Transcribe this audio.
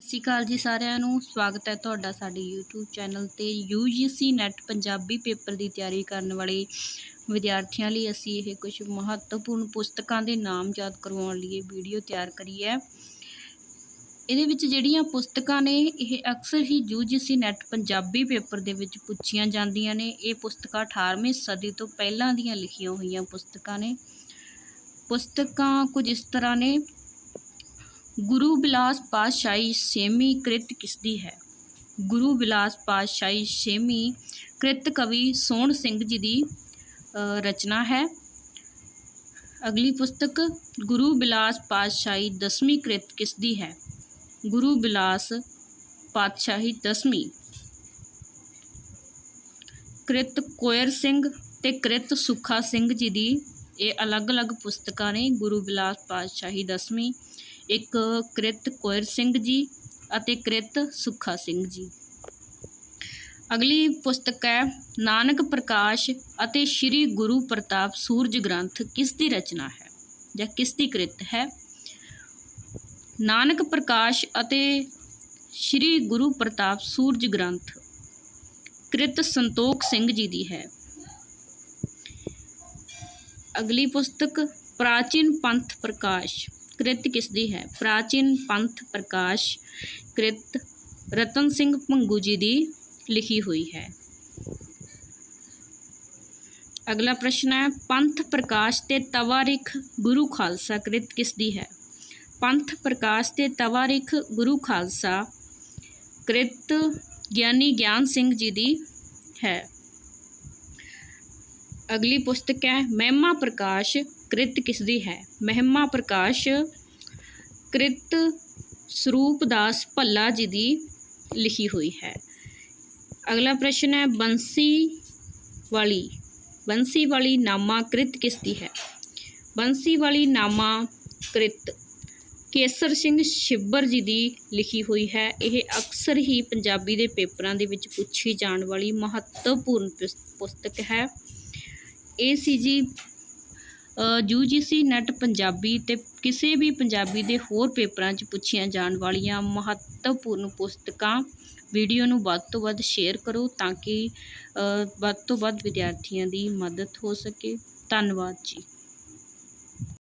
ਸਤਿ ਸ਼੍ਰੀ ਅਕਾਲ ਜੀ ਸਾਰਿਆਂ ਨੂੰ। ਸਵਾਗਤ ਹੈ ਤੁਹਾਡਾ ਸਾਡੇ YouTube ਚੈਨਲ ਤੇ। UGC ਨੈਟ ਪੰਜਾਬੀ ਪੇਪਰ ਦੀ ਤਿਆਰੀ ਕਰਨ ਵਾਲੇ ਵਿਦਿਆਰਥੀਆਂ ਲਈ ਅਸੀਂ ਇਹ ਕੁਝ ਮਹੱਤਵਪੂਰਨ ਪੁਸਤਕਾਂ ਦੇ ਨਾਮ ਯਾਦ ਕਰਵਾਉਣ ਲਈ ਇਹ ਵੀਡੀਓ ਤਿਆਰ ਕਰੀ ਹੈ। ਇਹਦੇ ਵਿੱਚ ਜਿਹੜੀਆਂ ਪੁਸਤਕਾਂ ਨੇ, ਇਹ ਅਕਸਰ ਹੀ UGC ਨੈਟ ਪੰਜਾਬੀ ਪੇਪਰ ਦੇ ਵਿੱਚ ਪੁੱਛੀਆਂ ਜਾਂਦੀਆਂ ਨੇ। ਇਹ ਪੁਸਤਕਾਂ 18ਵੀਂ ਸਦੀ ਤੋਂ ਪਹਿਲਾਂ ਦੀਆਂ ਲਿਖੀਆਂ ਹੋਈਆਂ ਪੁਸਤਕਾਂ ਨੇ। ਪੁਸਤਕਾਂ ਕੁਝ ਇਸ ਤਰ੍ਹਾਂ ਨੇ। ਗੁਰੂ ਬਿਲਾਸ ਪਾਤਸ਼ਾਹੀ ਛੇਵੀਂ ਕ੍ਰਿਤ ਕਿਸਦੀ ਹੈ? ਗੁਰੂ ਬਿਲਾਸ ਪਾਤਸ਼ਾਹੀ ਛੇਵੀਂ ਕ੍ਰਿਤ ਕਵੀ ਸੋਹਣ ਸਿੰਘ ਜੀ ਦੀ ਰਚਨਾ ਹੈ। ਅਗਲੀ ਪੁਸਤਕ ਗੁਰੂ ਬਿਲਾਸ ਪਾਤਸ਼ਾਹੀ ਦਸਵੀਂ ਕ੍ਰਿਤ ਕਿਸਦੀ ਹੈ? ਗੁਰੂ ਬਿਲਾਸ ਪਾਤਸ਼ਾਹੀ ਦਸਵੀਂ ਕ੍ਰਿਤ ਕੋਇਰ ਸਿੰਘ ਤੇ ਕ੍ਰਿਤ ਸੁਖਾ ਸਿੰਘ ਜੀ ਦੀ, ਇਹ ਅਲੱਗ-ਅਲੱਗ ਪੁਸਤਕਾਂ ਨੇ ਗੁਰੂ ਬਿਲਾਸ ਪਾਤਸ਼ਾਹੀ ਦਸਵੀਂ ਇੱਕ ਕ੍ਰਿਤ ਕੋਇਰ ਸਿੰਘ ਜੀ ਅਤੇ ਕ੍ਰਿਤ ਸੁੱਖਾ ਸਿੰਘ ਜੀ। ਅਗਲੀ ਪੁਸਤਕ ਹੈ, ਨਾਨਕ ਪ੍ਰਕਾਸ਼ ਅਤੇ ਸ੍ਰੀ ਗੁਰੂ ਪ੍ਰਤਾਪ ਸੂਰਜ ਗ੍ਰੰਥ ਕਿਸ ਦੀ ਰਚਨਾ ਹੈ? ਜਾਂ ਕਿਸ ਦੀ ਕ੍ਰਿਤ ਹੈ? ਨਾਨਕ ਪ੍ਰਕਾਸ਼ ਅਤੇ ਸ੍ਰੀ ਗੁਰੂ ਪ੍ਰਤਾਪ ਸੂਰਜ ਗ੍ਰੰਥ ਕ੍ਰਿਤ ਸੰਤੋਖ ਸਿੰਘ ਜੀ ਦੀ ਹੈ। ਅਗਲੀ ਪੁਸਤਕ, ਪ੍ਰਾਚੀਨ ਪੰਥ ਪ੍ਰਕਾਸ਼ ਕ੍ਰਿਤ ਕਿਸ ਦੀ ਹੈ ਪ੍ਰਾਚੀਨ ਪੰਥ ਪ੍ਰਕਾਸ਼ ਕ੍ਰਿਤ ਰਤਨ ਸਿੰਘ ਭੰਗੂ ਜੀ ਦੀ ਲਿਖੀ ਹੋਈ ਹੈ ਅਗਲਾ ਪ੍ਰਸ਼ਨ ਹੈ ਪੰਥ ਪ੍ਰਕਾਸ਼ ਤੇ ਤਵਾਰਿਖ ਗੁਰੂ ਖਾਲਸਾ ਕ੍ਰਿਤ ਕਿਸ ਦੀ ਹੈ ਪੰਥ ਪ੍ਰਕਾਸ਼ ਤੇ ਤਵਾਰਿਖ ਗੁਰੂ ਖਾਲਸਾ ਕ੍ਰਿਤ ਗਿਆਨੀ ਗਿਆਨ ਸਿੰਘ ਜੀ ਦੀ ਹੈ ਅਗਲੀ ਪੁਸਤਕ ਹੈ, ਮਹਿਮਾ ਪ੍ਰਕਾਸ਼ ਕ੍ਰਿਤ ਕਿਸ ਦੀ ਹੈ? ਮਹਿਮਾ ਪ੍ਰਕਾਸ਼ ਕ੍ਰਿਤ ਸਰੂਪ ਦਾਸ ਭੱਲਾ ਜੀ ਦੀ ਲਿਖੀ ਹੋਈ ਹੈ। ਅਗਲਾ ਪ੍ਰਸ਼ਨ ਹੈ, ਬੰਸੀ ਵਾਲੀ ਬੰਸੀ ਵਾਲੀ ਨਾਮਾ ਕ੍ਰਿਤ ਕਿਸ ਦੀ ਹੈ? ਬੰਸੀ ਵਾਲੀ ਨਾਮਾ ਕ੍ਰਿਤ ਕੇਸਰ ਸਿੰਘ ਛਿੱਬਰ ਜੀ ਦੀ ਲਿਖੀ ਹੋਈ ਹੈ। ਇਹ ਅਕਸਰ ਹੀ ਪੰਜਾਬੀ ਦੇ ਪੇਪਰਾਂ ਦੇ ਵਿੱਚ ਪੁੱਛੀ ਜਾਣ ਵਾਲੀ ਮਹੱਤਵਪੂਰਨ ਪੁਸ- ਪੁਸਤਕ ਹੈ। ਇਹ ਸੀ ਜੀ ਯੂਜੀਸੀ ਨੈਟ ਪੰਜਾਬੀ ਤੇ ਕਿਸੇ ਵੀ ਪੰਜਾਬੀ ਦੇ ਹੋਰ ਪੇਪਰਾਂ 'ਚ ਪੁੱਛੀਆਂ ਜਾਣ ਵਾਲੀਆਂ ਮਹੱਤਵਪੂਰਨ ਪੁਸਤਕਾਂ ਵੀਡੀਓ ਨੂੰ ਵੱਧ ਤੋਂ ਵੱਧ ਸ਼ੇਅਰ ਕਰੋ ਤਾਂ ਕਿ ਵੱਧ ਤੋਂ ਵੱਧ ਵਿਦਿਆਰਥੀਆਂ ਦੀ ਮਦਦ ਹੋ ਸਕੇ। ਧੰਨਵਾਦ ਜੀ।